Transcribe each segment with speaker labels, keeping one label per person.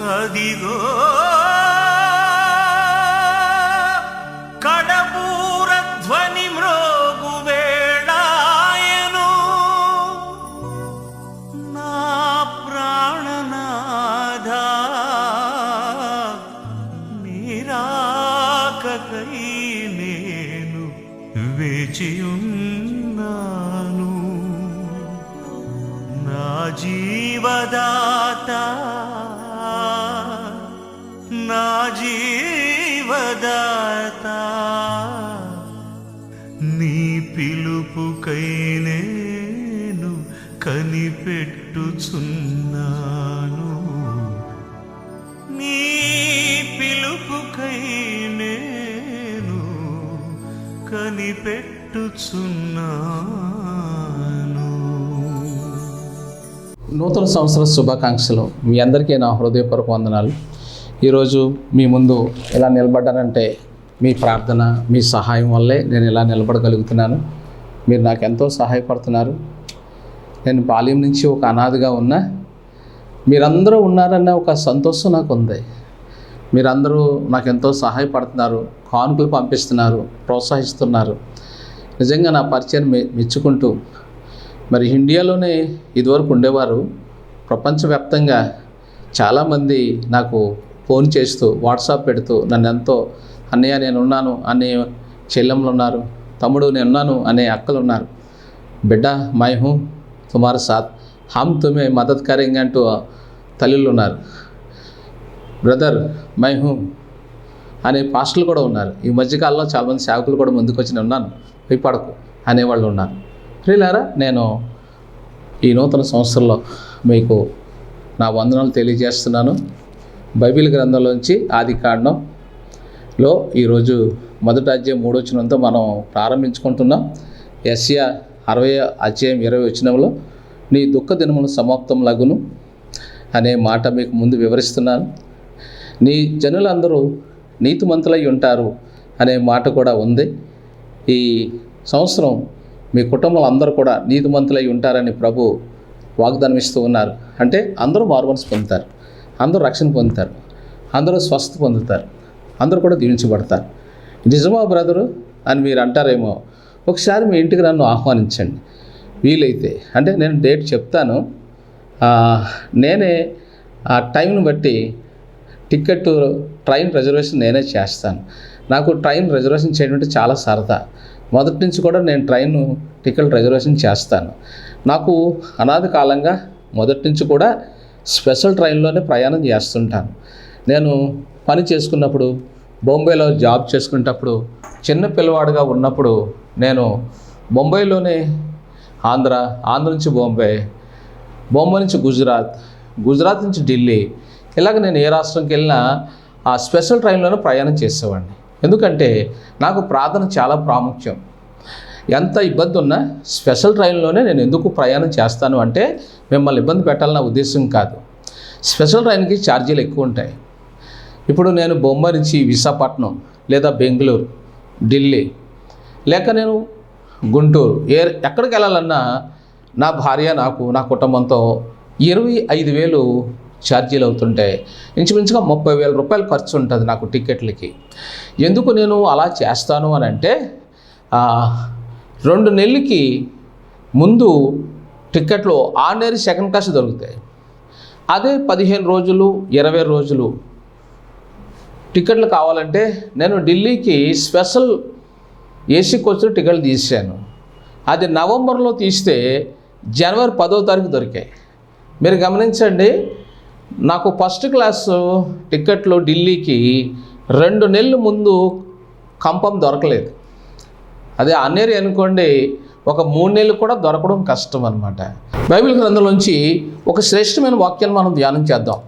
Speaker 1: అదిగో కడపూర
Speaker 2: నూతన సంవత్సర శుభాకాంక్షలు. మీ అందరికీ నా హృదయపూర్వక వందనాలు. ఈరోజు మీ ముందు ఇలా నిలబడ్డానంటే మీ ప్రార్థన మీ సహాయం వల్లే నేను ఇలా నిలబడగలుగుతున్నాను. మీరు నాకు ఎంతో సహాయపడుతున్నారు. నేను బాల్యం నుంచి ఒక అనాథగా ఉన్నా మీరందరూ ఉన్నారన్న ఒక సంతోషం నాకు ఉంది మీరందరూ నాకు ఎంతో సహాయపడుతున్నారు కానుకలు పంపిస్తున్నారు ప్రోత్సహిస్తున్నారు. నిజంగా నా పరిచయం మె- మెచ్చుకుంటూ మరి ఇండియాలోనే ఇదివరకు ఉండేవారు. ప్రపంచవ్యాప్తంగా చాలామంది నాకు ఫోన్ చేస్తూ వాట్సాప్ పెడుతూ నన్ను ఎంతో అన్నయ్య నేను ఉన్నాను అనే చెల్లెమ్మలు ఉన్నారు. తమ్ముడు నేను ఉన్నాను అనే అక్కలు ఉన్నారు. బిడ్డ మై హూ తుమారు సాత్ హమ్ తుమే మదత్ అంటూ తల్లులు ఉన్నారు. బ్రదర్ మై హూ అనే పాస్టర్లు కూడా ఉన్నారు. ఈ మధ్యకాలంలో చాలామంది సేవకులు కూడా ముందుకు వచ్చిన "నేను ఉన్నాను భయపడకు అనేవాళ్ళు ఉన్నారు. ప్రియులారా నేను ఈ నూతన సంవత్సరంలో మీకు నా వందనాలు తెలియజేస్తున్నాను. బైబిల్ గ్రంథంలోంచి ఆది కాండంలో ఈరోజు మొదటి అధ్యాయం మూడో వచనంతో మనం ప్రారంభించుకుంటున్నాం. ఎస్యా అరవై అధ్యాయం ఇరవై వచనంలో నీ దుఃఖ దినములు సమాప్తం లగును అనే మాట మీకు ముందు వివరిస్తున్నాను. నీ జనులందరూ నీతిమంతులై ఉంటారు అనే మాట కూడా ఉంది. ఈ సంవత్సరం మీ కుటుంబాలు అందరూ కూడా నీతిమంతులై ఉంటారని ప్రభు వాగ్దానం ఇస్తూ ఉన్నారు. అంటే అందరూ మార్మన్స్ పొందుతారు. అందరూ రక్షణ పొందుతారు. అందరూ స్వస్థ పొందుతారు. అందరూ కూడా దీవించబడతారు. నిజమా బ్రదరు అని మీరు అంటారేమో ఒకసారి మీ ఇంటికి నన్ను ఆహ్వానించండి. వీలైతే. అంటే నేను డేట్ చెప్తాను. నేనే ఆ టైంను బట్టి టికెట్ ట్రైన్ రిజర్వేషన్ నేనే చేస్తాను. నాకు ట్రైన్ రిజర్వేషన్ చేయడం అంటే చాలా సరదా. మొదటి నుంచి కూడా నేను ట్రైన్ టికెట్ రిజర్వేషన్ చేస్తాను. నాకు అనాది కాలంగా మొదటి నుంచి కూడా స్పెషల్ ట్రైన్లోనే ప్రయాణం చేస్తుంటాను. నేను పని చేసుకున్నప్పుడు బొంబాయిలో జాబ్ చేసుకునేటప్పుడు చిన్న పిల్లవాడుగా ఉన్నప్పుడు నేను బొంబాయిలోనే ఆంధ్ర ఆంధ్ర నుంచి బొంబాయి బొంబాయి నుంచి గుజరాత్ గుజరాత్ నుంచి ఢిల్లీ ఇలాగ నేను ఏ రాష్ట్రంకి వెళ్ళినా ఆ స్పెషల్ ట్రైన్లోనే ప్రయాణం చేసేవాడిని. ఎందుకంటే నాకు ప్రార్థన చాలా ప్రాముఖ్యం. ఎంత ఇబ్బంది ఉన్నా స్పెషల్ ట్రైన్లోనే నేను ఎందుకు ప్రయాణం చేస్తాను అంటే మిమ్మల్ని ఇబ్బంది పెట్టాలన్న ఉద్దేశం కాదు. స్పెషల్ ట్రైన్కి ఛార్జీలు ఎక్కువ ఉంటాయి. ఇప్పుడు నేను బొంబాయి నుంచి విశాఖపట్నం లేదా బెంగళూరు ఢిల్లీ లేక నేను గుంటూరు ఏ ఎక్కడికి వెళ్ళాలన్నా నా భార్య నాకు నా కుటుంబంతో ఇరవై ఐదు వేలు ఛార్జీలు అవుతుంటాయి ఇంచుమించుగా ముప్పై వేల రూపాయలు ఖర్చు ఉంటుంది నాకు టికెట్లకి ఎందుకు నేను అలా చేస్తాను అని అంటే రెండు నెలలకి ముందు టికెట్లు ఆర్డినరీ సెకండ్ క్లాస్ దొరుకుతాయి. అదే పదిహేను రోజులు ఇరవై రోజులు టికెట్లు కావాలంటే నేను ఢిల్లీకి స్పెషల్ ఏసీ కోచ్లో టికెట్లు తీసాను అది నవంబర్లో తీస్తే జనవరి పదో తారీఖు దొరికాయి. మీరు గమనించండి నాకు ఫస్ట్ క్లాసు టికెట్లు ఢిల్లీకి రెండు నెలల ముందు కంపం దొరకలేదు. అదే అన్నేరి అనుకోండి ఒక మూడు నెలలు కూడా దొరకడం కష్టం అనమాట బైబిల్ గ్రంథంలోంచి ఒక శ్రేష్టమైన వాక్యాన్ని మనం ధ్యానం చేద్దాం.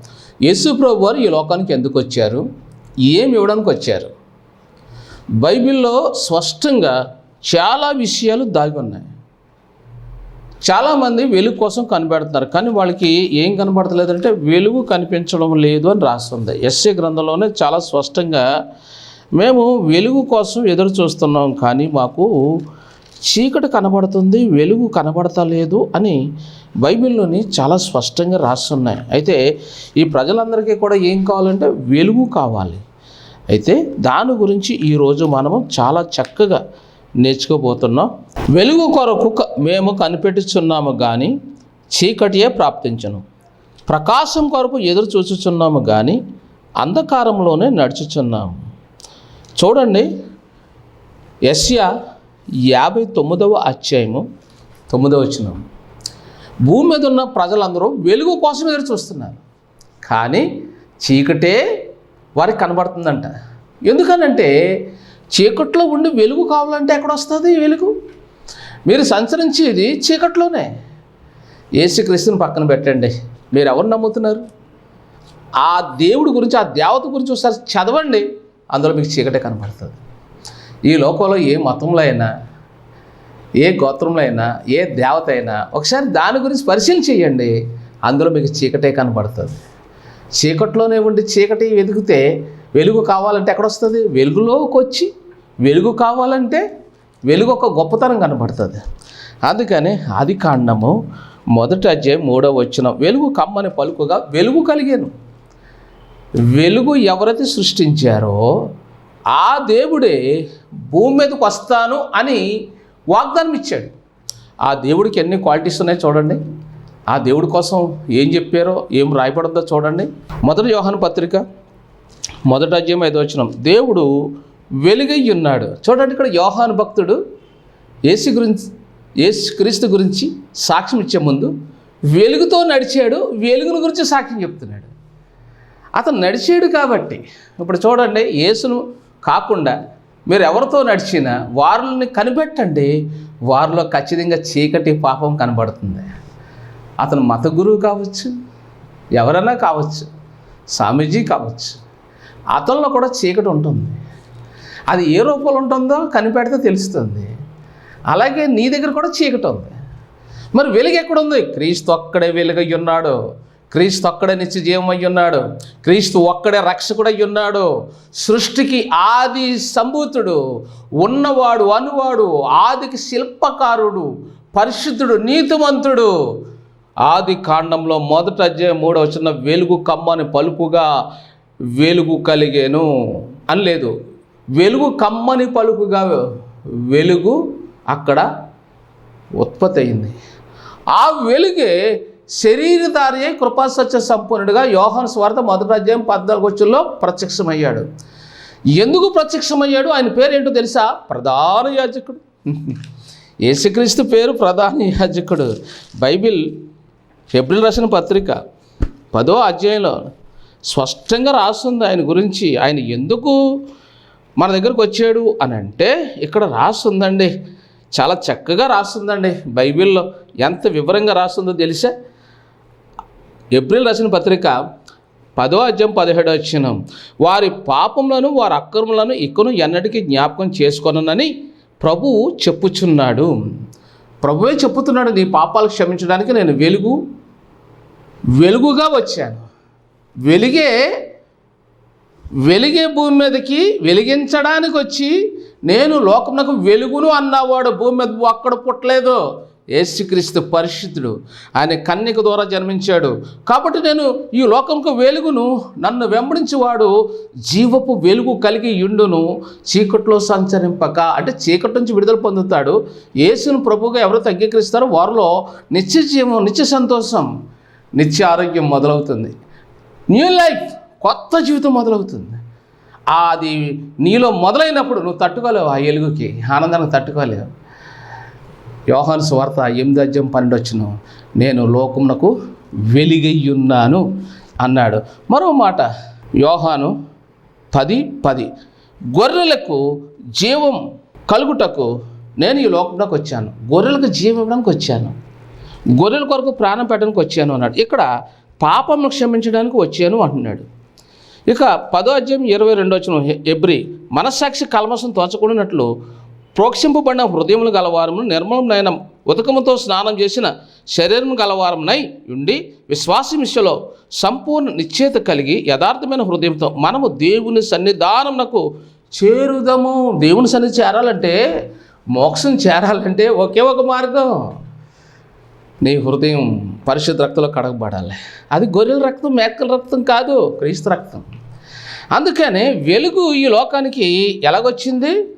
Speaker 2: యేసు ప్రభు వారు ఈ లోకానికి ఎందుకు వచ్చారు? ఏమి ఇవ్వడానికి వచ్చారు? బైబిల్లో స్పష్టంగా చాలా విషయాలు దాగి ఉన్నాయి. చాలామంది వెలుగు కోసం కనిపెడుతున్నారు కానీ వాళ్ళకి ఏం కనబడతలేదంటే వెలుగు కనిపించడం లేదు అని రాస్తుంది. ఎస్ఏ గ్రంథంలోనే చాలా స్పష్టంగా మేము వెలుగు కోసం ఎదురు చూస్తున్నాం కానీ మాకు చీకటి కనబడుతుంది వెలుగు కనబడతలేదు అని బైబిల్లోని చాలా స్పష్టంగా రాస్తున్నాయి. అయితే ఈ ప్రజలందరికీ కూడా ఏం కావాలంటే వెలుగు కావాలి. అయితే దాని గురించి ఈరోజు మనము చాలా చక్కగా నేర్చుకోబోతున్నాం. వెలుగు కొరకు మేము కనిపెట్టుచున్నాము కానీ చీకటియే ప్రాప్తించను. ప్రకాశం కొరకు ఎదురు చూచుచున్నాము కానీ అంధకారంలోనే నడుచుచున్నాము. చూడండి యస్యా యాభై తొమ్మిదవ అధ్యాయము తొమ్మిదవ వచ్చిన భూమి మీద ఉన్న ప్రజలందరూ వెలుగు కోసం ఎదురు చూస్తున్నారు. కానీ చీకటే వారికి కనబడుతుందంట. ఎందుకనంటే చీకట్లో ఉండి వెలుగు కావాలంటే ఎక్కడ వస్తుంది వెలుగు? మీరు సంచరించేది చీకట్లోనే. ఏసుక్రీస్తుని పక్కన పెట్టండి. మీరు ఎవరు నమ్ముతున్నారు? ఆ దేవుడి గురించి ఆ దేవత గురించి ఒకసారి చదవండి. అందులో మీకు చీకటే కనబడుతుంది. ఈ లోకంలో ఏ మతంలో అయినా ఏ గోత్రంలో అయినా ఏ దేవత అయినా ఒకసారి దాని గురించి పరిశీలన చేయండి. అందులో మీకు చీకటే కనబడుతుంది. చీకట్లోనే ఉండి చీకటి వెతికితే వెలుగు కావాలంటే ఎక్కడ వస్తుంది వెలుగులోకి వచ్చి వెలుగు కావాలంటే వెలుగు ఒక గొప్పతనం కనబడుతుంది. అందుకని అది కాండము మొదటి అధ్యాయం మూడవ వచ్చిన వెలుగు కమ్మని పలుకుగా వెలుగు కలిగాను. వెలుగు ఎవరైతే సృష్టించారో ఆ దేవుడే భూమి మీదకి వస్తాను అని వాగ్దానం ఇచ్చాడు ఆ దేవుడికి ఎన్ని క్వాలిటీస్ ఉన్నాయో చూడండి. ఆ దేవుడి కోసం ఏం చెప్పారో ఏం రాయబడిందో చూడండి. మొదటి యోహాను పత్రిక మొదటి అధ్యాయం ఐదో వచ్చిన దేవుడు వెలుగై ఉన్నాడు చూడండి ఇక్కడ యోహాను భక్తుడు ఏసు గురించి ఏసు క్రీస్తు గురించి సాక్ష్యం ఇచ్చే ముందు వెలుగుతో నడిచాడు వెలుగును గురించి సాక్ష్యం చెప్తున్నాడు. అతను నడిచాడు కాబట్టి ఇప్పుడు చూడండి యేసును కాకుండా మీరు ఎవరితో నడిచినా వారిని కనిపెట్టండి వారిలో ఖచ్చితంగా చీకటి పాపం కనబడుతుంది. అతను మత గురువు కావచ్చు ఎవరైనా కావచ్చు స్వామీజీ కావచ్చు అతనిలో కూడా చీకటి ఉంటుంది. అది ఏ రూపంలో ఉంటుందో కనిపెడితే తెలుస్తుంది. అలాగే నీ దగ్గర కూడా చీకటి ఉంది. మరి వెలుగు ఎక్కడుంది? క్రీస్తు ఒక్కడే వెలుగై ఉన్నాడు క్రీస్తు ఒక్కడే నిత్య జీవమై ఉన్నాడు క్రీస్తు ఒక్కడే రక్షకుడై ఉన్నాడు సృష్టికి ఆది సంభూతుడు ఉన్నవాడు అనువాడు ఆదికి శిల్పకారుడు పరిశుద్ధుడు నీతిమంతుడు. ఆది కాండంలో మొదట అధ్యాయం మూడవ చిన్న వెలుగు కమ్మని పలుకుగా వెలుగు కలిగేను అని లేదు వెలుగు కమ్మని పలుకుగా వెలుగు అక్కడ ఉత్పత్తి అయింది. ఆ వెలుగే శరీరధారి అయి కృపాసత్య సంపూర్ణుడిగా యోహన్ స్వార్థ మొదటి అధ్యాయం పద్నాలుగు వచ్చుల్లో ప్రత్యక్షమయ్యాడు. ఎందుకు ప్రత్యక్షమయ్యాడు? ఆయన పేరు ఏంటో తెలుసా? ప్రధాన యాజకుడు. యేసుక్రీస్తు పేరు ప్రధాన యాజకుడు. బైబిల్ ఏప్రిల్ రాసిన పత్రిక పదో అధ్యాయంలో స్పష్టంగా రాస్తుంది ఆయన గురించి. ఆయన ఎందుకు మన దగ్గరకు వచ్చాడు అని అంటే ఇక్కడ రాస్తుందండి. చాలా చక్కగా రాస్తుందండి. బైబిల్లో ఎంత వివరంగా రాస్తుందో తెలుసా? ఏప్రిల్ రాసిన పత్రిక పదో అధ్యాయం పదిహేడో వచ్చిన వారి పాపములను వారి అక్రములను ఇకను ఎన్నటికీ జ్ఞాపకం చేసుకోనునని ప్రభువు చెప్పుచున్నాడు. ప్రభువే చెప్పుతున్నాడు నీ పాపాలు క్షమించడానికి నేను వెలుగు వెలుగుగా వచ్చాను. వెలిగే వెలిగే భూమి మీదకి వెలిగించడానికి వచ్చి నేను లోకమునకు వెలుగును అన్నవాడు భూమి మీద ఒక్కడ పుట్టలేదు. యేసుక్రీస్తు పరిశుద్ధుడు. ఆయన కన్యక ద్వారా జన్మించాడు. కాబట్టి నేను ఈ లోకంకు వెలుగును నన్ను వెంబడించేవాడు జీవపు వెలుగు కలిగి ఇండును చీకట్లో సంచరింపక అంటే చీకటి నుంచి విడుదల పొందుతాడు. యేసును ప్రభుగా ఎవరు అంగీకరిస్తారో వారిలో నిత్య జీవం నిత్య సంతోషం నిత్య ఆరోగ్యం మొదలవుతుంది. New life. కొత్త జీవితం మొదలవుతుంది. అది నీలో మొదలైనప్పుడు నువ్వు తట్టుకోలేవు ఆ ఎలుగుకి ఆనందానికి తట్టుకోలేవు. యోహాను స్వార్త ఎనిమిది అధ్యాయం పన్నెండు వచ్చిన నేను లోకమునకు వెలిగయ్యున్నాను అన్నాడు. మరో మాట యోహాను పది పది. గొర్రెలకు జీవం కలుగుటకు నేను ఈ లోకంలోకి వచ్చాను. గొర్రెలకు జీవం ఇవ్వడానికి వచ్చాను. గొర్రెల కొరకు ప్రాణం పెట్టడానికి వచ్చాను అన్నాడు. ఇక్కడ పాపం క్షమించడానికి వచ్చాను అంటున్నాడు. ఇక పదో అధ్యాయం ఇరవై రెండు వచ్చిన ఎబ్రి మనస్సాక్షి కల్మసం తోచకుండానట్లు ప్రోక్షింపబడిన హృదయములు గలవారమును నిర్మలమైన ఉతకముతో స్నానం చేసిన శరీరం గలవారమునై ఉండి విశ్వాసమిశలో సంపూర్ణ నిశ్చేత కలిగి యథార్థమైన హృదయంతో మనము దేవుని సన్నిధానమునకు చేరుదము. దేవుని సన్నిధి చేరాలంటే మోక్షం చేరాలంటే ఒకే ఒక మార్గం. నీ హృదయం పరిశుద్ధ రక్తంలో కడగబడాలి. అది గొర్రెల రక్తం మేకల రక్తం కాదు క్రీస్తు రక్తం. అందుకనే వెలుగు ఈ లోకానికి ఎలాగొచ్చింది?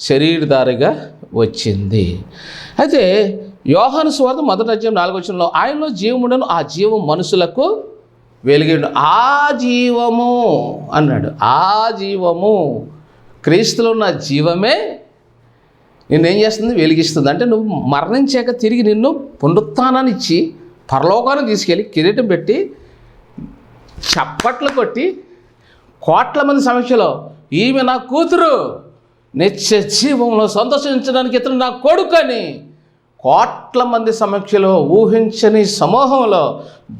Speaker 2: శరీరధారిగా వచ్చింది. అయితే యోహాను స్వార్థ మొదటి అధ్యాయం నాలుగు వచ్చినలో ఆయనలో జీవముడను ఆ జీవం మనుషులకు వెలిగిండు. ఆ జీవము అన్నాడు. ఆ జీవము క్రీస్తులో ఉన్న జీవమే నిన్నేం చేస్తుంది? వెలిగిస్తుంది అంటే నువ్వు మరణించాక తిరిగి నిన్ను పునరుత్నాన్ని ఇచ్చి పరలోకాన్ని తీసుకెళ్ళి కిరీటం పెట్టి చప్పట్లు కొట్టి కోట్ల మంది సమీక్షలో ఈమె నా కూతురు నిత్య జీవంలో సంతోషించడానికి ఇతను నా కొడుకని కోట్ల మంది సమీక్షలో ఊహించని సమూహంలో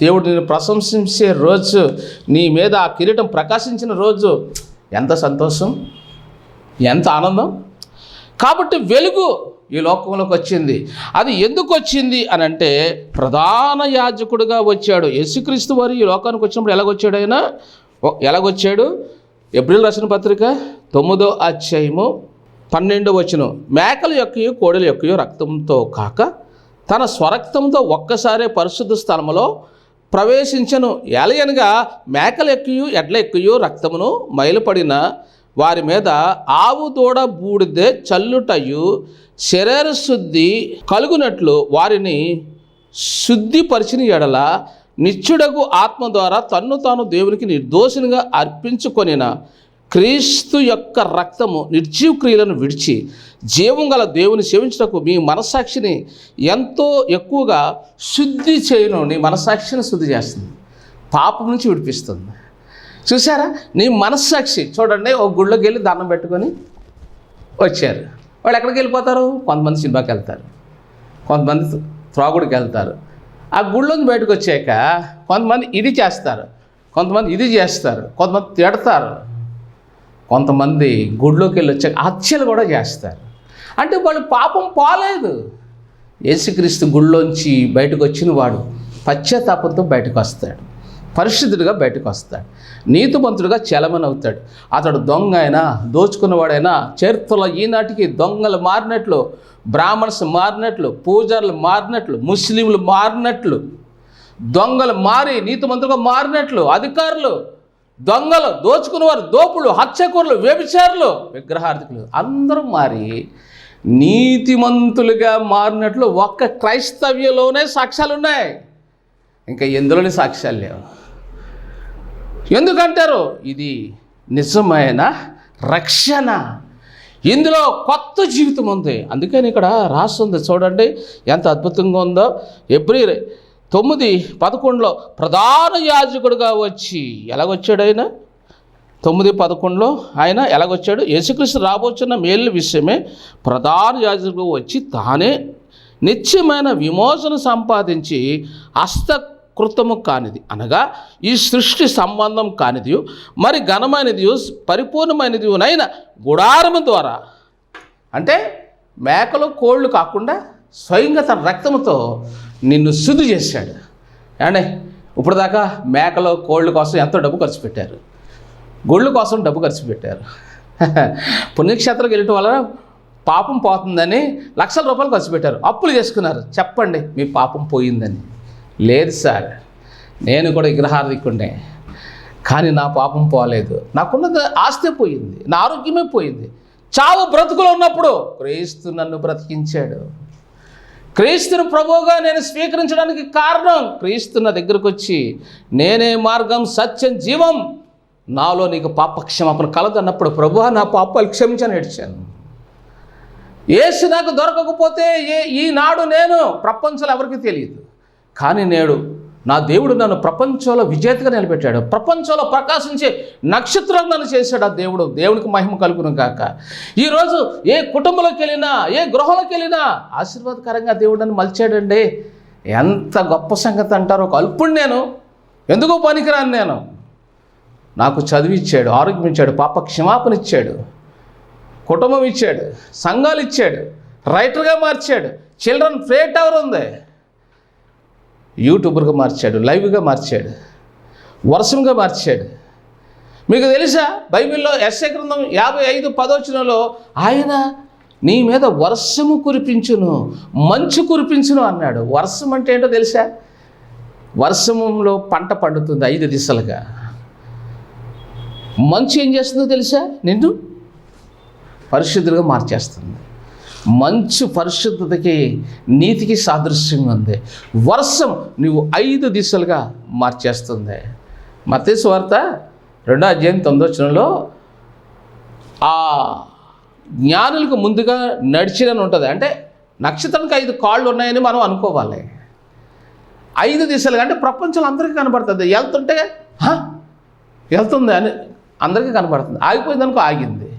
Speaker 2: దేవుడు నేను ప్రశంసించే రోజు నీ మీద ఆ కిరీటం ప్రకాశించిన రోజు ఎంత సంతోషం? ఎంత ఆనందం? కాబట్టి వెలుగు ఈ లోకంలోకి వచ్చింది. అది ఎందుకు వచ్చింది అని అంటే ప్రధాన యాజకుడుగా వచ్చాడు. యేసుక్రీస్తు వారు ఈ లోకానికి వచ్చినప్పుడు ఎలాగొచ్చాడు ఆయన? ఎలాగొచ్చాడు? ఏప్రిల్ రాసిన పత్రిక తొమ్మిదో అధ్యాయము పన్నెండో వచనం. మేకల యొక్కయు కోడల యొక్కయు రక్తంతో కాక తన స్వరక్తంతో ఒక్కసారే పరిశుద్ధ స్థలంలో ప్రవేశించను. ఎలయనగా మేకల ఎక్కయు ఎడ్ల ఎక్కయు రక్తమును మైలుపడిన వారి మీద ఆవు దూడ బూడిదే చల్లుటయు శరీర శుద్ధి కలుగునట్లు వారిని శుద్ధిపరిచిన ఎడల నిత్యుడగు ఆత్మ ద్వారా తన్ను తాను దేవునికి నిర్దోషినిగా అర్పించుకొనిన క్రీస్తు యొక్క రక్తము నిర్జీవ క్రియలను విడిచి జీవం గల దేవుని సేవించటకు మీ మనస్సాక్షిని ఎంతో ఎక్కువగా శుద్ధి చేయను. నీ మనస్సాక్షిని శుద్ధి చేస్తుంది. పాపం నుంచి విడిపిస్తుంది. చూసారా నీ మనస్సాక్షి చూడండి ఒక గుళ్ళోకి వెళ్ళి దండం పెట్టుకొని వచ్చారు. వాళ్ళు ఎక్కడికి వెళ్ళిపోతారు? కొంతమంది సినిమాకి వెళ్తారు. కొంతమంది త్రాగుడికి వెళ్తారు. ఆ గుళ్ళోంచి బయటకు వచ్చాక కొంతమంది ఇది చేస్తారు. కొంతమంది ఇది చేస్తారు. కొంతమంది తిడతారు. కొంతమంది గుడిలోకి వెళ్ళి వచ్చాక హత్యలు కూడా చేస్తారు. అంటే వాళ్ళు పాపం పోలేదు. యేసుక్రీస్తు గుళ్ళోంచి బయటకు వచ్చిన వాడు పశ్చాత్తాపంతో బయటకు వస్తాడు. పరిశుద్ధుడిగా బయటకు వస్తాడు. నీతిమంతుడిగా చలమని అవుతాడు అతడు దొంగ అయినా దోచుకున్నవాడైనా చరిత్రలో ఈనాటికి దొంగలు మారినట్లు బ్రాహ్మణ్స్ మారినట్లు పూజారులు మారినట్లు ముస్లింలు మారినట్లు దొంగలు మారి నీతిమంతులుగా మారినట్లు అధికారులు దొంగలు దోచుకునేవారు దోపులు హత్యకూరులు వ్యభిచారులు విగ్రహార్థికులు అందరూ మారి నీతిమంతులుగా మారినట్లు ఒక్క క్రైస్తవ్యలోనే సాక్ష్యాలు ఉన్నాయి ఇంకా ఎందులోని సాక్ష్యాలు లేవు? ఎందుకంటారు? ఇది నిజమైన రక్షణ. ఇందులో కొత్త జీవితం ఉంది. అందుకని ఇక్కడ రాస్తుంది చూడండి ఎంత అద్భుతంగా ఉందో. ఎబ్రి తొమ్మిది పదకొండులో ప్రధాన యాజకుడుగా వచ్చి ఎలాగొచ్చాడు ఆయన? తొమ్మిది పదకొండులో ఆయన ఎలాగొచ్చాడు? యేసుక్రీస్తు రాబోచున్న మేలు విషయమే ప్రధాన యాజకుడు వచ్చి తానే నిత్యమైన విమోచన సంపాదించి కృతము కానిది. అనగా ఈ సృష్టి సంబంధం కానిది మరి ఘనమైనది పరిపూర్ణమైనది నైన గుడారము ద్వారా అంటే మేకలు కోళ్ళు కాకుండా స్వయంగా తన రక్తంతో నిన్ను శుద్ధి చేశాడు. అంటే ఇప్పుడు దాకా మేకలు కోళ్ళ కోసం ఎంతో డబ్బు ఖర్చు పెట్టారు. గుళ్ళు కోసం డబ్బు ఖర్చు పెట్టారు. పుణ్యక్షేత్రాలకు వెళ్ళటం వల్ల పాపం పోతుందని లక్షల రూపాయలు ఖర్చు పెట్టారు. అప్పులు చేసుకున్నారు. చెప్పండి మీ పాపం పోయిందని. లేదు సార్. నేను కూడా విగ్రహార్థికుండే కానీ నా పాపం పోలేదు. నాకున్నది ఆస్తే పోయింది. నా ఆరోగ్యమే పోయింది. చావు బ్రతుకులు ఉన్నప్పుడు క్రీస్తు నన్ను బ్రతికించాడు. క్రీస్తును ప్రభువుగా నేను స్వీకరించడానికి కారణం క్రీస్తు నా దగ్గరకు వచ్చి నేనే మార్గం సత్యం జీవం. నాలో నీకు పాప కలదు అన్నప్పుడు ప్రభు నా పాపాలు క్షమించని ఏడ్చాను. ఏసు నాకు దొరకకపోతే ఏ ఈనాడు నేను ప్రపంచంలో ఎవరికీ తెలియదు. కానీ నేడు నా దేవుడు నన్ను ప్రపంచంలో విజేతగా నిలబెట్టాడు. ప్రపంచంలో ప్రకాశించే నక్షత్రం నన్ను చేశాడు ఆ దేవుడు. దేవునికి మహిమ కలుగును కాక ఈరోజు ఏ కుటుంబంలోకి వెళ్ళినా ఏ గృహంలోకి వెళ్ళినా ఆశీర్వాదకరంగా దేవుడు నన్ను మలిచాడండి. ఎంత గొప్ప సంగతి అంటారో ఒక అల్పుడు నేను. ఎందుకు పనికిరాను నేను. నాకు చదివి ఇచ్చాడు ఆరోగ్యం ఇచ్చాడు పాప క్షమాపణ ఇచ్చాడు కుటుంబం ఇచ్చాడు సంఘాలు ఇచ్చాడు రైటర్గా మార్చాడు. చిల్డ్రన్ ఫ్రేట్ ఎవరు ఉంది. యూట్యూబర్గా మార్చాడు లైవ్గా మార్చాడు వర్షంగా మార్చాడు. మీకు తెలుసా? బైబిల్లో ఎస్ఏ గ్రంథం యాభై ఐదు పదోచనలో ఆయన నీ మీద వర్షము కురిపించును మంచు కురిపించును అన్నాడు. వర్షం అంటే ఏంటో తెలుసా? వర్షంలో పంట పండుతుంది ఐదు దిశలుగా. మంచు ఏం చేస్తుందో తెలుసా? నిన్ను పరిశుద్ధులుగా మార్చేస్తుంది. మంచు పరిశుద్ధతకి నీతికి సాదృశ్యంగా ఉంది. వర్షం నువ్వు ఐదు దిశలుగా మార్చేస్తుంది. మతేసు వార్త రెండో అధ్యాయం తొమ్మిదో వచనంలో ఆ జ్ఞానులకు ముందుగా నడిచినని ఉంటుంది. అంటే నక్షత్రానికి ఐదు కాళ్ళు ఉన్నాయని మనం అనుకోవాలి. ఐదు దిశలుగా అంటే ప్రపంచంలో అందరికీ కనబడుతుంది. వెళ్తుంటే వెళ్తుంది అని అందరికీ కనబడుతుంది. ఆగిపోయింది అనుకో ఆగింది.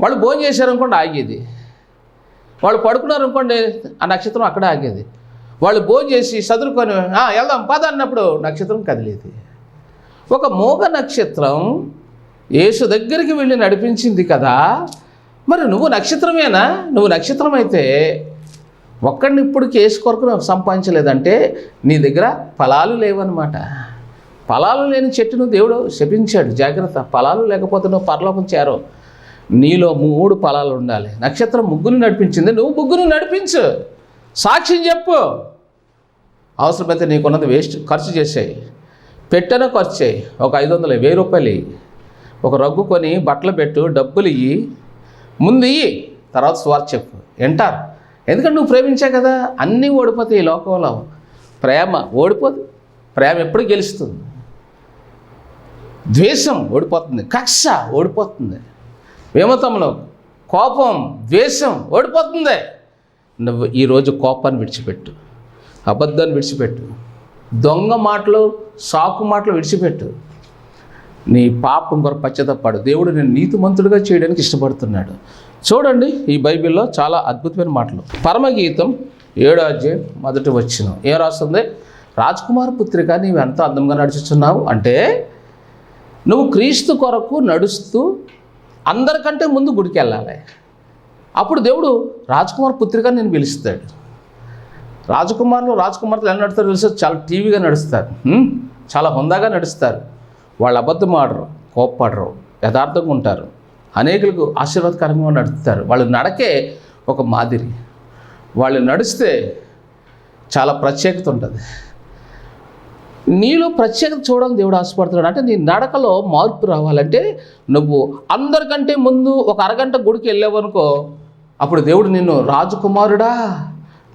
Speaker 2: వాళ్ళు భోజనం చేశారనుకోండి ఆగేది. వాళ్ళు పడుకున్నారు అనుకోండి ఆ నక్షత్రం అక్కడ ఆగేది. వాళ్ళు భోజనం చేసి చదువుకొని వెళ్దాం పద అన్నప్పుడు నక్షత్రం కదిలేది. ఒక మోగ నక్షత్రం యేసు దగ్గరికి వెళ్ళి నడిపించింది కదా మరి నువ్వు నక్షత్రమేనా? నువ్వు నక్షత్రం అయితే ఒక్కడిని ఇప్పుడు కేసు కొరకు సంపాదించలేదంటే నీ దగ్గర ఫలాలు లేవన్నమాట. ఫలాలు లేని చెట్టును దేవుడు శపించాడు. జాగ్రత్త ఫలాలు లేకపోతే నువ్వు పరలోకం చేరవు. నీలో మూడు ఫలాలు ఉండాలి. నక్షత్రం ముగ్గురు నడిపించింది. నువ్వు ముగ్గురు నడిపించు. సాక్ష్యం చెప్పు. అవసరమైతే నీకున్నది వేస్ట్ ఖర్చు చేసేయి. పెట్టన ఖర్చు చేయి. ఒక ఐదు వందలు వెయ్యి రూపాయలు ఒక రగ్గు కొని బట్టలు పెట్టు డబ్బులు ఇయ్యి. ముందు ఇయ్యి. తర్వాత స్వార్థ చెప్పు. వింటారు ఎందుకంటే నువ్వు ప్రేమించావు కదా. అన్నీ ఓడిపోతాయి ఈ లోకంలో ప్రేమ ఓడిపోదు. ప్రేమ ఎప్పుడు గెలుస్తుంది? ద్వేషం ఓడిపోతుంది. కక్ష ఓడిపోతుంది. విమతంలో కోపం ద్వేషం ఓడిపోతుంది. నువ్వు ఈరోజు కోపాన్ని విడిచిపెట్టు అబద్ధాన్ని విడిచిపెట్టు దొంగ మాటలు సాకు మాటలు విడిచిపెట్టు. నీ పాపం కొరకు పశ్చాత్తపడు దేవుడు నేను నీతిమంతుడిగా చేయడానికి ఇష్టపడుతున్నాడు. చూడండి ఈ బైబిల్లో చాలా అద్భుతమైన మాటలు. పరమగీతం ఏడో అధ్యాయం మొదటి వచ్చిన ఏం రాస్తుంది? రాజ్కుమార్ పుత్రిక నీవు ఎంత అందంగా నడుచుచున్నావు అంటే నువ్వు క్రీస్తు కొరకు నడుస్తూ అందరికంటే ముందు గుడికి వెళ్ళాలి. అప్పుడు దేవుడు రాజ్కుమార్ పుత్రిక నేను పిలుస్తాడు. రాజకుమారులు రాజకుమార్తెలు ఎలా నడుస్తారు తెలుసు? చాలా టీవీగా నడుస్తారు. చాలా హుందాగా నడుస్తారు. వాళ్ళు అబద్ధం ఆడరు కోప్పడరు యథార్థంగా ఉంటారు. అనేకులకు ఆశీర్వాదకరంగా నడుస్తారు. వాళ్ళు నడకే ఒక మాదిరి. వాళ్ళు నడిస్తే చాలా ప్రత్యేకత ఉంటుంది. నీలో ప్రత్యేకత చూడడం దేవుడు ఆశపడుతున్నాడు. అంటే నీ నడకలో మార్పు రావాలంటే నువ్వు అందరికంటే ముందు ఒక అరగంట గుడికి వెళ్ళావనుకో అప్పుడు దేవుడు నిన్ను రాజకుమారుడా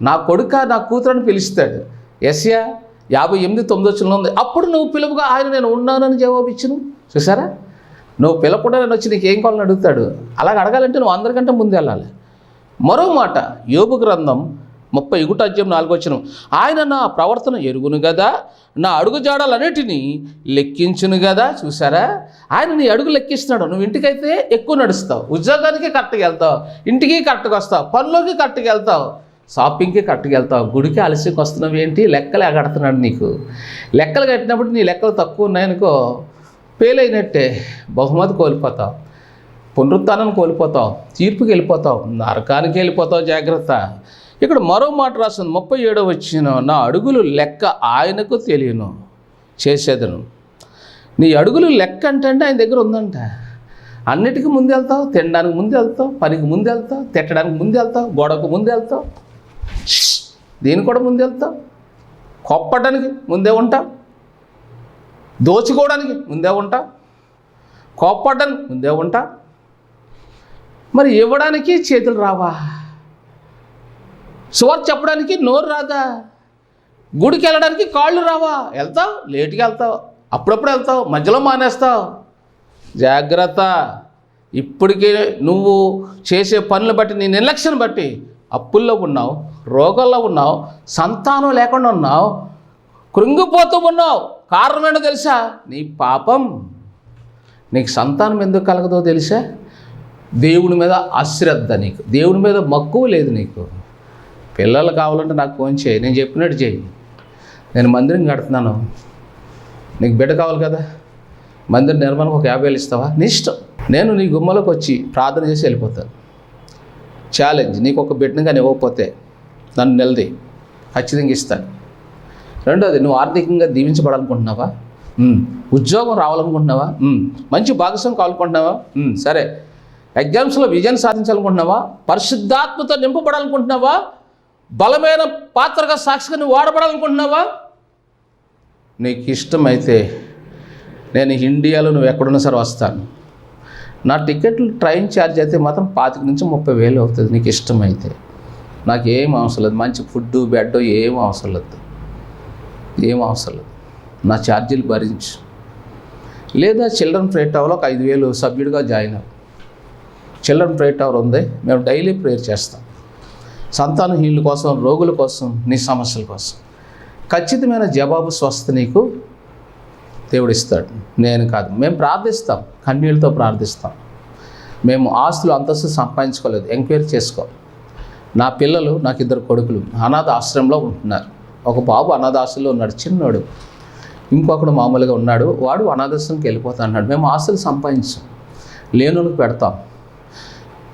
Speaker 2: నా కొడుక నా కూతురని పిలుస్తాడు. ఎస్యా యాభై ఎనిమిది తొమ్మిది వచ్చిన ఉంది. అప్పుడు నువ్వు పిలుపుగా ఆయన నేను ఉన్నానని జవాబు ఇచ్చును. చూసారా నువ్వు పిలకుండా నేను వచ్చి నీకు ఏం కావాలని అడుగుతాడు. అలాగ అడగాలంటే నువ్వు అందరికంటే ముందు వెళ్ళాలి. మరో మాట యోగు గ్రంథం ముప్పై ఒకటి అధ్యాయం నాలుగు వచ్చిన ఆయన నా ప్రవర్తన ఎరుగును కదా నా అడుగు జాడాలన్నిటినీ లెక్కించును కదా చూసారా ఆయన నీ అడుగు లెక్కిస్తున్నాడు. నువ్వు ఇంటికైతే ఎక్కువ నడుస్తావు. ఉద్యోగానికి కరెక్ట్గా వెళ్తావు. ఇంటికి కరెక్ట్గా వస్తావు. పనిలోకి కరెక్ట్గా వెళ్తావు. షాపింగ్కి కరెక్ట్గా వెళ్తావు. గుడికి అలసికి వస్తున్నావు ఏంటి? లెక్కలు ఎగడుతున్నాడు నీకు. లెక్కలు కట్టినప్పుడు నీ లెక్కలు తక్కువ ఉన్నాయనుకో ఫెయిల్ అయినట్టే బహుమతి కోల్పోతావు. పునరుత్నం కోల్పోతావు. తీర్పుకి వెళ్ళిపోతావు. నరకానికి వెళ్ళిపోతావు జాగ్రత్త. ఇక్కడ మరో మాట రాసింది ముప్పై ఏడో వచ్చిన నా అడుగులు లెక్క ఆయనకు తెలియను చేసేదను. నీ అడుగులు లెక్క అంటే ఆయన దగ్గర ఉందంట. అన్నిటికీ ముందు వెళ్తావు తినడానికి ముందు వెళ్తావు పనికి ముందు వెళ్తావు తిట్టడానికి ముందు వెళ్తావు గొడవకు ముందు వెళ్తావు. ష్! దీనికి కూడా ముందు వెళ్తావు. కొప్పడానికి ముందే ఉంటావు. దోచుకోవడానికి ముందే ఉంటా కోప్పడ్డానికి ముందే ఉంటా మరి ఇవ్వడానికి చేతులు రావా? సువార్త చెప్పడానికి నోరు రాదా? గుడికి వెళ్ళడానికి కాళ్ళు రావా? వెళ్తావు? లేటుగా వెళ్తావు? అప్పుడప్పుడు వెళ్తావు? మధ్యలో మానేస్తావు? జాగ్రత్త. ఇప్పటికే నువ్వు చేసే పనులు బట్టి నీ నిర్లక్ష్యం బట్టి అప్పుల్లో ఉన్నావు రోగాల్లో ఉన్నావు సంతానం లేకుండా ఉన్నావు కృంగిపోతూ ఉన్నావు. కారణం ఏంటో తెలుసా? నీ పాపం. నీకు సంతానం ఎందుకు కలగదో తెలుసా? దేవుని మీద అశ్రద్ధ నీకు. దేవుని మీద మక్కువ లేదు నీకు. పిల్లలు కావాలంటే నాకు ఫోన్ చేయి. నేను చెప్పినట్టు చేయి. నేను మందిరం కడుతున్నాను. నీకు బిడ్డ కావాలి కదా? మందిరం నిర్మాణం ఒక యాభై వేలు ఇస్తావా? నీ ఇష్టం. నేను నీ గుమ్మలోకి వచ్చి ప్రార్థన చేసి వెళ్ళిపోతాను. ఛాలెంజ్ నీకు ఒక బిడ్డను కానీ ఇవ్వకపోతే నన్ను నిలది ఖచ్చితంగా ఇస్తాను. రెండోది నువ్వు ఆర్థికంగా దీవించబడాలనుకుంటున్నావా? ఉద్యోగం రావాలనుకుంటున్నావా? మంచి భాగస్వామి కావాలనుకుంటున్నావా? సరే. ఎగ్జామ్స్లో విజయం సాధించాలనుకుంటున్నావా? పరిశుద్ధాత్మతో నింపబడాలనుకుంటున్నావా? బలమైన పాత్రగా సాక్షిగా నువ్వు వాడబడాలనుకుంటున్నావా? నీకు ఇష్టమైతే నేను ఇండియాలో నువ్వు ఎక్కడున్నా సరే వస్తాను. నా టికెట్లు ట్రైన్ ఛార్జ్ అయితే మాత్రం పాతిక నుంచి ముప్పై వేలు అవుతుంది నీకు ఇష్టమైతే. నాకు ఏం అవసరం లేదు. మంచి ఫుడ్ బెడ్ ఏం అవసరం లేదు. ఏం అవసరం లేదు. నా ఛార్జీలు భరించు. లేదా చిల్డ్రన్ ప్రేయర్ టవర్లో ఒక ఐదు వేలు సభ్యుడిగా జాయిన్ అవ్వు. చిల్డ్రన్ ప్రేయర్ టవర్ ఉంది. మేము డైలీ ప్రేయర్ చేస్తాం. సంతానహీనుల కోసం రోగుల కోసం నీ సమస్యల కోసం. ఖచ్చితమైన జవాబు స్వస్థ నీకు దేవుడు ఇస్తాడు నేను కాదు. మేము ప్రార్థిస్తాం. కన్నీళ్ళతో ప్రార్థిస్తాం. మేము ఆస్తులు అంతస్తు సంపాదించుకోలేదు. ఎంక్వైరీ చేసుకో. నా పిల్లలు నాకు ఇద్దరు కొడుకులు అనాథ ఆశ్రమంలో ఉంటున్నారు. ఒక బాబు అనాథ ఆశ్రమంలో ఉన్నాడు చిన్నోడు. ఇంకొకడు మామూలుగా ఉన్నాడు. వాడు అనాథాశ్రమంకి వెళ్ళిపోతా అన్నాడు మేము ఆస్తులు సంపాదించాం. లేనులకు పెడతాం.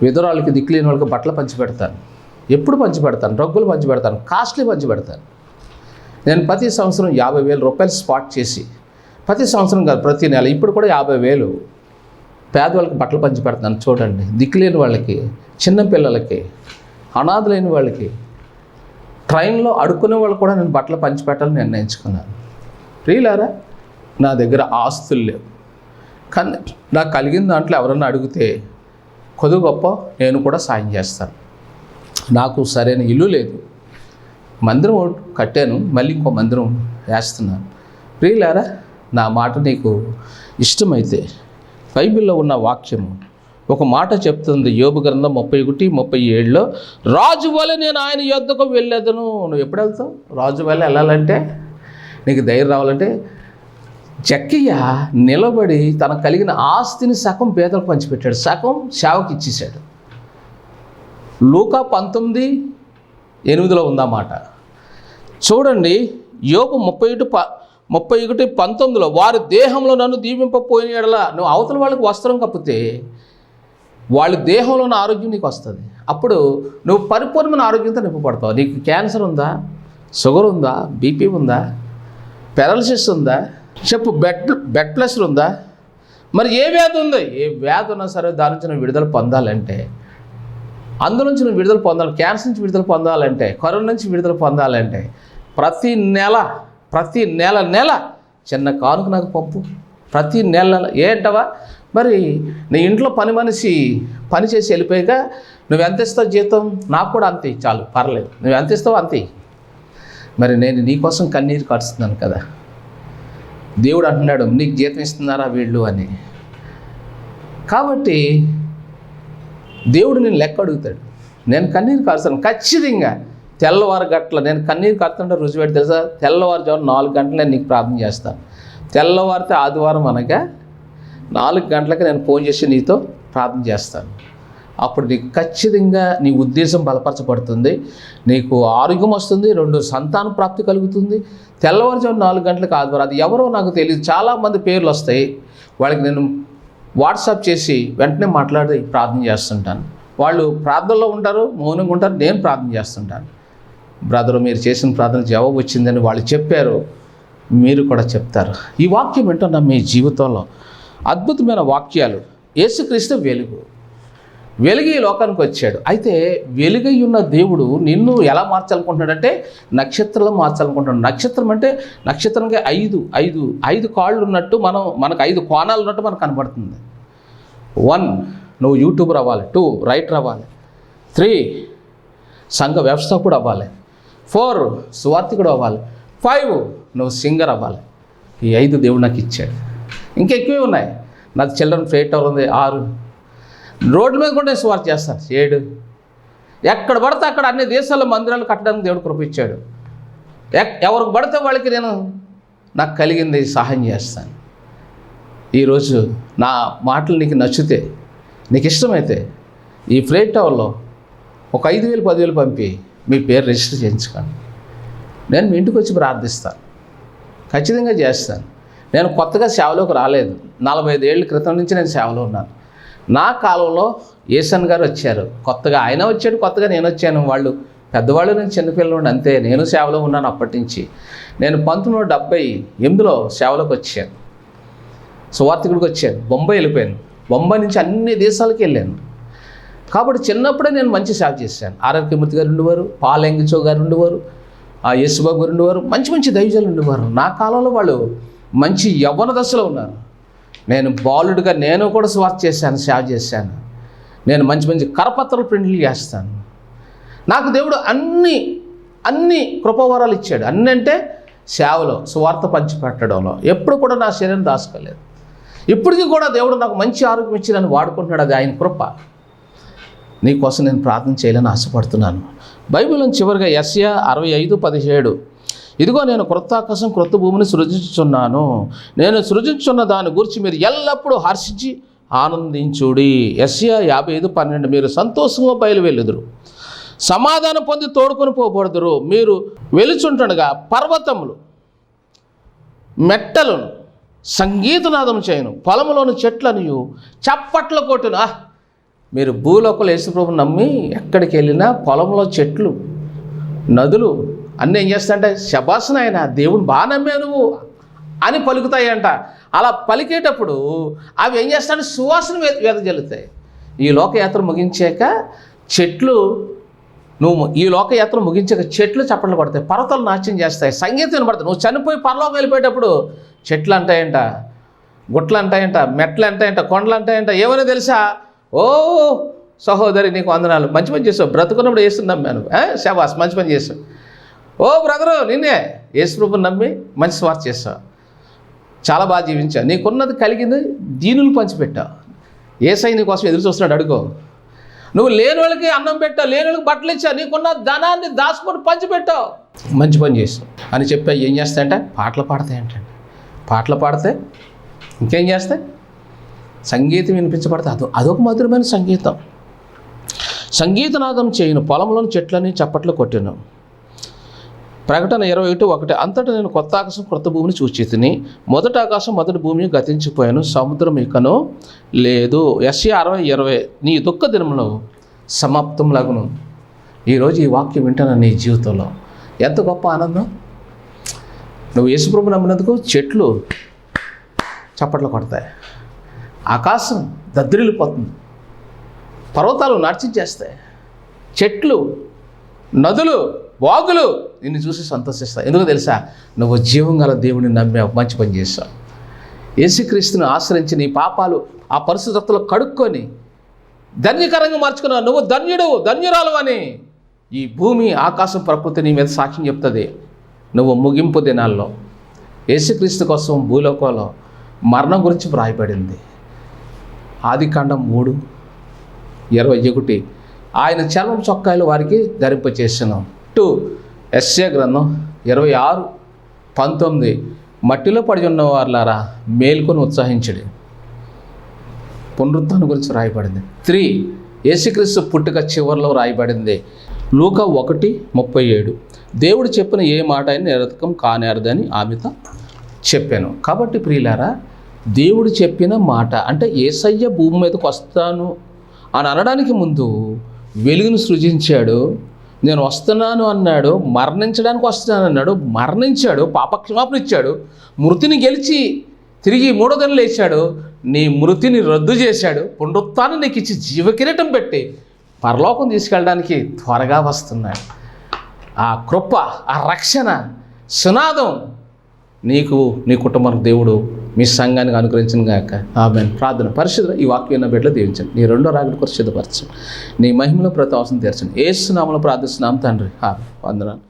Speaker 2: విధురాలకి దిక్కులేని వాళ్ళకి బట్టలు పంచి పెడతాను ఎప్పుడు పంచి పెడతాను? రగ్గులు పంచి పెడతాను. కాస్ట్లీ పంచి పెడతాను. నేను ప్రతి సంవత్సరం యాభై వేల రూపాయలు స్పాట్ చేసి ప్రతి సంవత్సరం కాదు ప్రతి నెల ఇప్పుడు కూడా యాభై వేలు పేదవాళ్ళకి బట్టలు పంచి పెడతాను. చూడండి దిక్కులేని వాళ్ళకి చిన్న పిల్లలకి అనాథలైన వాళ్ళకి ట్రైన్లో అడుక్కునే వాళ్ళు కూడా నేను బట్టలు పంచి పెట్టాలని నిర్ణయించుకున్నాను. ప్రియులారా నా దగ్గర ఆస్తులు లేవు. కానీ నాకు కలిగిన దాంట్లో ఎవరన్నా అడిగితే కొద్ది గొప్ప నేను కూడా సాయం చేస్తాను. నాకు సరైన ఇల్లు లేదు. మందిరం కట్టాను మళ్ళీ ఇంకో మందిరం వేస్తున్నాను. ప్రియులారా నా మాట నీకు ఇష్టమైతే బైబిల్లో ఉన్న వాక్యము ఒక మాట చెప్తుంది. యోబు గ్రంథం ముప్పై ఒకటి ముప్పై ఏడులో రాజు వల్ల నేను ఆయన యొద్దకు వెళ్ళేదను. నువ్వు ఎప్పుడు వెళ్తావు? రాజు వల్ల వెళ్ళాలంటే? నీకు ధైర్యం రావాలంటే? జక్కయ్య నిలబడి తనకు కలిగిన ఆస్తిని సగం పేదలకు పంచిపెట్టాడు. సగం సేవకి ఇచ్చేశాడు. లూకా పంతొమ్మిది ఎనిమిదిలో ఉందన్నమాట. చూడండి యోపు ముప్పై ఒకటి ప ముప్పై ఒకటి పంతొమ్మిదిలో వారి దేహంలో నన్ను దీవింపపోయిన ఎడలా నువ్వు అవతల వాళ్ళకి వస్త్రం కప్పితే వాళ్ళ దేహంలో ఉన్న ఆరోగ్యం నీకు వస్తుంది. అప్పుడు నువ్వు పరిపూర్ణమైన ఆరోగ్యంతో నింపబడతావు. నీకు క్యాన్సర్ ఉందా? షుగర్ ఉందా? బీపీ ఉందా? పెరాలసిస్ ఉందా? చెప్పు బెడ్ బెడ్ ప్రెషర్ ఉందా? మరి ఏ వ్యాధి ఉంది? ఏ వ్యాధి ఉన్నా సరే దాని నుంచి నువ్వు విడుదల పొందాలంటే అందులో నుంచి నువ్వు విడుదల పొందాలి. క్యాన్సర్ నుంచి విడుదల పొందాలంటే కరోనా నుంచి విడుదల పొందాలంటే ప్రతి నెల ప్రతి నెల నెల చిన్న కానుక నాకు పంపు. ప్రతి నెల నెల ఏంటవా మరి నీ ఇంట్లో పని మనిషి పని చేసి వెళ్ళిపోయాక నువ్వు ఎంత ఇస్తావు జీతం? నాకు కూడా అంతే చాలు పర్లేదు. నువ్వు ఎంత ఇస్తావు అంతే. మరి నేను నీకోసం కన్నీరు కడుస్తున్నాను కదా. దేవుడు అంటున్నాడు నీకు జీతం ఇస్తున్నారా వీళ్ళు అని. కాబట్టి దేవుడు నేను లెక్క అడుగుతాడు. నేను కన్నీరు కారుస్తాను. ఖచ్చితంగా తెల్లవారు గట్ల నేను కన్నీరు కారుతుంటే రుజువేటి తెలుసా? తెల్లవారుజాము నాలుగు గంటలు నేను నీకు ప్రార్థన చేస్తాను. తెల్లవారితే ఆదివారం అనగా నాలుగు గంటలకి నేను ఫోన్ చేసి నీతో ప్రార్థన చేస్తాను. అప్పుడు నీకు ఖచ్చితంగా నీ ఉద్దేశం బలపరచబడుతుంది. నీకు ఆరోగ్యం వస్తుంది రెండు సంతాన ప్రాప్తి కలుగుతుంది. తెల్లవారుజాము నాలుగు గంటలకు ఆదివారం అది ఎవరో నాకు తెలియదు చాలామంది పేర్లు వస్తాయి. వాళ్ళకి నేను వాట్సాప్ చేసి వెంటనే మాట్లాడి ప్రార్థన చేస్తుంటాను. వాళ్ళు ప్రార్థనలో ఉంటారు మౌనంగా ఉంటారు నేను ప్రార్థన చేస్తుంటాను. బ్రదర్ మీరు చేసిన ప్రార్థన జవాబు వచ్చిందని వాళ్ళు చెప్పారు మీరు కూడా చెప్తారు. ఈ వాక్యం ఏంటన్నా మీ జీవితంలో అద్భుతమైన వాక్యాలు. యేసుక్రీస్తు వెలుగు. వెలుగు ఈ లోకానికి వచ్చాడు. అయితే వెలుగై ఉన్న దేవుడు నిన్ను ఎలా మార్చాలనుకుంటున్నాడంటే నక్షత్రంలో మార్చాలనుకుంటున్నాడు. నక్షత్రం అంటే నక్షత్రంగా ఐదు ఐదు ఐదు కాళ్ళు ఉన్నట్టు మనం మనకు ఐదు కోణాలు ఉన్నట్టు మనకు కనబడుతుంది. వన్ నువ్వు యూట్యూబర్ అవ్వాలి. టూ రైటర్ అవ్వాలి. త్రీ సంఘ వ్యవస్థకుడు అవ్వాలి. ఫోర్ సువార్థికుడు అవ్వాలి. ఫైవ్ నువ్వు సింగర్ అవ్వాలి. ఈ ఐదు దేవుడు నాకు ఇచ్చాడు. ఇంకా ఎక్కువే ఉన్నాయి. నాకు చిల్డ్రన్ ఫేట్ ఉంది ఆరు రోడ్ల మీద కూడా సువార్త చేస్తాను ఏడు. ఎక్కడ పడితే అక్కడ అన్ని దేశాల మందిరాలు కట్టడానికి దేవుడు కృపించాడు. ఎక్ ఎవరికి పడితే వాళ్ళకి నేను నాకు కలిగింది సహాయం చేస్తాను. ఈరోజు నా మాటలు నీకు నచ్చితే నీకు ఇష్టమైతే ఈ ఫ్లైట్ టవర్లో ఒక ఐదు వేలు పదివేలు పంపి మీ పేరు రిజిస్టర్ చేయించుకోండి. నేను మీ ఇంటికి వచ్చి ప్రార్థిస్తాను. ఖచ్చితంగా చేస్తాను. నేను కొత్తగా సేవలోకి రాలేదు. నలభై ఐదు ఏళ్ళ క్రితం నుంచి నేను సేవలో ఉన్నాను. నా కాలంలో ఏసన్ గారు వచ్చారు. కొత్తగా ఆయన వచ్చాడు కొత్తగా నేను వచ్చాను. వాళ్ళు పెద్దవాళ్ళు నేను చిన్నపిల్లలు అంతే. నేను సేవలో ఉన్నాను అప్పటి నుంచి. నేను పంతొమ్మిది వందల డెబ్బై ఎనిమిదిలో సేవలోకి వచ్చాను. సువార్థికుడికి వచ్చాను. బొంబాయి వెళ్ళిపోయాను. బొంబాయి నుంచి అన్ని దేశాలకు వెళ్ళాను. కాబట్టి చిన్నప్పుడే నేను మంచి సేవ చేశాను. ఆరోగ్యమూర్తి గారు ఉండేవారు పాలెంగిచో గారు ఉండేవారు ఆ యేసుబాబు గారు ఉండేవారు. మంచి మంచి దైవజాలు ఉండేవారు. నా కాలంలో వాళ్ళు మంచి యవ్వన దశలో ఉన్నారు. నేను బాలుడిగా నేను కూడా స్వార్థ చేశాను సేవ చేశాను. నేను మంచి మంచి కరపత్రాలు ప్రింట్లు చేస్తాను. నాకు దేవుడు అన్ని అన్ని కృపవరాలు ఇచ్చాడు. అన్ని అంటే సేవలో సువార్త పంచిపెట్టడంలో. ఎప్పుడు కూడా నా శరీరం దాచుకోలేదు. ఇప్పటికీ కూడా దేవుడు నాకు మంచి ఆరోగ్యం ఇచ్చి నన్ను వాడుకుంటున్నాడు. అది ఆయన కృప. నీకోసం నేను ప్రార్థన చేయాలని ఆశపడుతున్నాను. బైబిల్ చివరిగా ఎస్యా అరవై ఐదు పదిహేడు. ఇదిగో నేను క్రొత్త ఆకాశం క్రొత్త భూమిని సృజించుచున్నాను. నేను సృజించున్న దాని గురించి మీరు ఎల్లప్పుడూ హర్షించి ఆనందించుడి. ఎస్యా యాభై ఐదు పన్నెండు మీరు సంతోషంగా బయలువెళ్ళుదురు. సమాధానం పొంది తోడుకొని పోబడదురు. మీరు వెలుచుంటుండగా పర్వతములు మెట్టలను సంగీతనాదం చేయను. పొలంలోని చెట్లనియు చప్పట్ల కొట్టును. మీరు భూలోకలు యేసుప్రభు నమ్మి ఎక్కడికి వెళ్ళినా పొలంలో చెట్లు నదులు అన్నీ ఏం చేస్తాయంటే శబాసన ఆయన దేవుని బాగా నమ్మే నువ్వు అని పలుకుతాయంట. అలా పలికేటప్పుడు అవి ఏం చేస్తాయంటే సువాసన వేద వెదజల్లుతాయి ఈ లోకయాత్ర ముగించాక చెట్లు నువ్వు ఈ లోకయాత్ర ముగించాక చెట్లు చప్పట్లు పడతాయి పర్వతాలు నాట్యం చేస్తాయి సంగీతం వినపడతాయి. నువ్వు చనిపోయి పరలోకం వెళ్ళిపోయేటప్పుడు చెట్లు అంటాయంట గుట్లు అంటాయంట మెట్లు అంటాయంట కొండలు అంటాయంట ఏమైనా తెలుసా? ఓ సహోదరి నీకు వందనాలు. మంచి పని చేసావు. బ్రతుకున్నప్పుడు వేస్తుంది నమ్మాను. శాబాస్ మంచి పని చేసావు. ఓ బ్రదరు నిన్నే యేసుప్రభుని నమ్మి మంచి స్వార్థ చేస్తావు చాలా బాగా జీవించావు నీకున్నది కలిగింది దీనులు పంచిపెట్టావు ఏసై నీ కోసం ఎదురు చూస్తున్నాడు అడుగో. నువ్వు లేని వాళ్ళకి అన్నం పెట్టావు లేని వాళ్ళకి బట్టలు ఇచ్చావు నీకున్న ధనాన్ని దాచుకొని పంచిపెట్టావు మంచి పని చేసావు అని చెప్పా ఏం చేస్తాయంటే? పాటలు పాడతాయి అంటే పాటలు పాడితే ఇంకేం చేస్తాయి? సంగీతం వినిపించబడితే అదో అదొక మధురమైన సంగీతం. సంగీతనాదం చేయను. పొలంలోని చెట్లని చప్పట్లు కొట్టాను. ప్రకటన ఇరవై ఒకటి ఒకటి అంతటా నేను కొత్త ఆకాశం కొత్త భూమిని చూచి తిని మొదటి ఆకాశం మొదటి భూమి గతించిపోయాను సముద్రం ఇకను లేదు. ఎస్ఏ అరవై ఇరవై నీ దుఃఖ దినంలో సమాప్తం లగును ఈరోజు ఈ వాక్యం వింటాను నీ జీవితంలో ఎంత గొప్ప ఆనందం? నువ్వు యేసుప్రభు నమ్మినందుకు చెట్లు చప్పట్లు కొడతాయి. ఆకాశం దద్దరిల్లిపోతుంది పర్వతాలు నడిచించేస్తాయి చెట్లు నదులు వాగులు నిన్ను చూసి సంతోషిస్తాయి ఎందుకు తెలుసా? నువ్వు జీవం గల దేవుడిని నమ్మావు మంచి పని చేస్తావు యేసుక్రీస్తుని ఆశ్రయించి నీ పాపాలు ఆ పరిశుద్ధతలో కడుక్కొని ధన్యకరంగా మార్చుకున్నావు. నువ్వు ధన్యుడు ధన్యురాలు అని ఈ భూమి ఆకాశం ప్రకృతి నీ మీద సాక్ష్యం చెప్తుంది. నువ్వు ముగింపు దినాల్లో యేసుక్రీస్తు కోసం భూలోకంలో మరణం గురించి వ్రాయబడింది. ఆదికాండం మూడు ఇరవై ఒకటి. ఆయన చర్మం చొక్కాయలు వారికి ధరింపచేసాను. టూ ఎస్ఏ గ్రంథం ఇరవై ఆరు పంతొమ్మిది. మట్టిలో పడి ఉన్న వారులారా మేల్కొని ఉత్సాహించడు. పునరుత్థానం గురించి రాయబడింది. త్రీ. యేసుక్రీస్తు పుట్టుక చివరిలో రాయబడింది. లూక ఒకటి ముప్పై ఏడు. దేవుడు చెప్పిన ఏ మాట అయినా నిరతకం కానేరదని ఆమెతో చెప్పాను. కాబట్టి ప్రియులారా దేవుడు చెప్పిన మాట అంటే ఏసయ్య భూమి మీదకి వస్తాను అని అనడానికి ముందు వెలుగును సృజించాడు నేను వస్తున్నాను అన్నాడు మరణించడానికి వస్తున్నాను అన్నాడు మరణించాడు పాపక్షమాపణ ఇచ్చాడు మృతిని గెలిచి తిరిగి మూడో దిన లేచాడు నీ మృతిని రద్దు చేశాడు పునరుత్నం నీకు ఇచ్చి జీవకిరీటం పెట్టి పరలోకం తీసుకెళ్ళడానికి త్వరగా వస్తున్నాడు. ఆ కృప ఆ రక్షణ సునాదం నీకు నీ కుటుంబానికి దేవుడు మీ సంఘానికి అనుగ్రహించిన గాక. ఆమె ప్రార్థన పరిశుద్ధ ఈ వాక్యం బిడ్డలు దీవించండి. నీ రెండో రాగడి కొరకు సిద్ధపరచండి నీ మహిమలో ప్రతి అవసరం తీర్చండి. ఏసునామలో ప్రార్థిస్తున్నాం తండ్రి. వందనాలు.